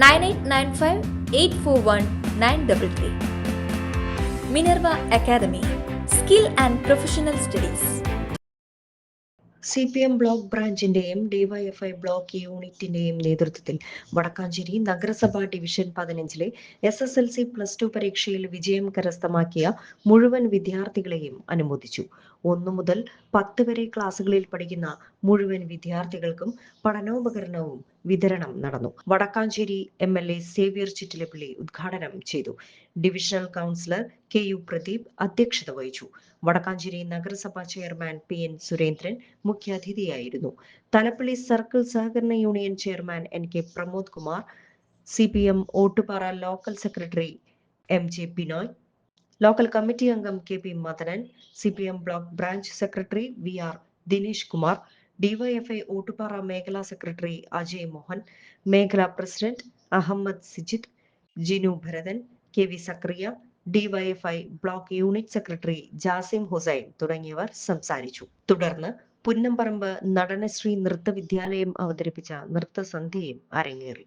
nine eight nine five eight four one nine double three. Minerva academy skill and professional studies. C P M block ബ്രാഞ്ചിന്റെയും DYFI block യൂണിറ്റിന്റെയും നേതൃത്വത്തിൽ വടക്കാഞ്ചേരി നഗരസഭാ division പതിനഞ്ചിലെ S S L C plus two പരീക്ഷയിൽ വിജയം കരസ്ഥമാക്കിയ മുഴുവൻ വിദ്യാർത്ഥികളെയും അനുമോദിച്ചു. ഒന്നു മുതൽ പത്ത് വരെ ക്ലാസുകളിൽ പഠിക്കുന്ന മുഴുവൻ വിദ്യാർത്ഥികൾക്കും പഠനോപകരണവും വിതരണം നടന്നു. Vadakkancherry M L A Xavier Chittilappilly ഉദ്ഘാടനം ചെയ്തു. Divisional councillor K U Pradeep അധ്യക്ഷത വഹിച്ചു. വടക്കാഞ്ചേരി നഗരസഭാ ചെയർമാൻ പി എൻ സുരേന്ദ്രൻ മുഖ്യാതിഥിയായിരുന്നു. തലപ്പള്ളി സർക്കിൾ സഹകരണ union chairman N K Pramod Kumar C P M Ottupara local secretary M J Binoy local committee അംഗം K P Madanan C P M block branch secretary V R Dinesh Kumar DYFI Ottupara മേഖലാ secretary Ajay Mohan മേഖലാ president Ahammed Sijith Jinu Bharathan K V Zakariya DYFI block unit secretary Jasim Hussain തുടങ്ങിയവർ സംസാരിച്ചു. തുടർന്ന് പുന്നമ്പറമ്പ് നടനശ്രീ നൃത്ത വിദ്യാലയം അവതരിപ്പിച്ച നൃത്തസന്ധ്യയും അരങ്ങേറി.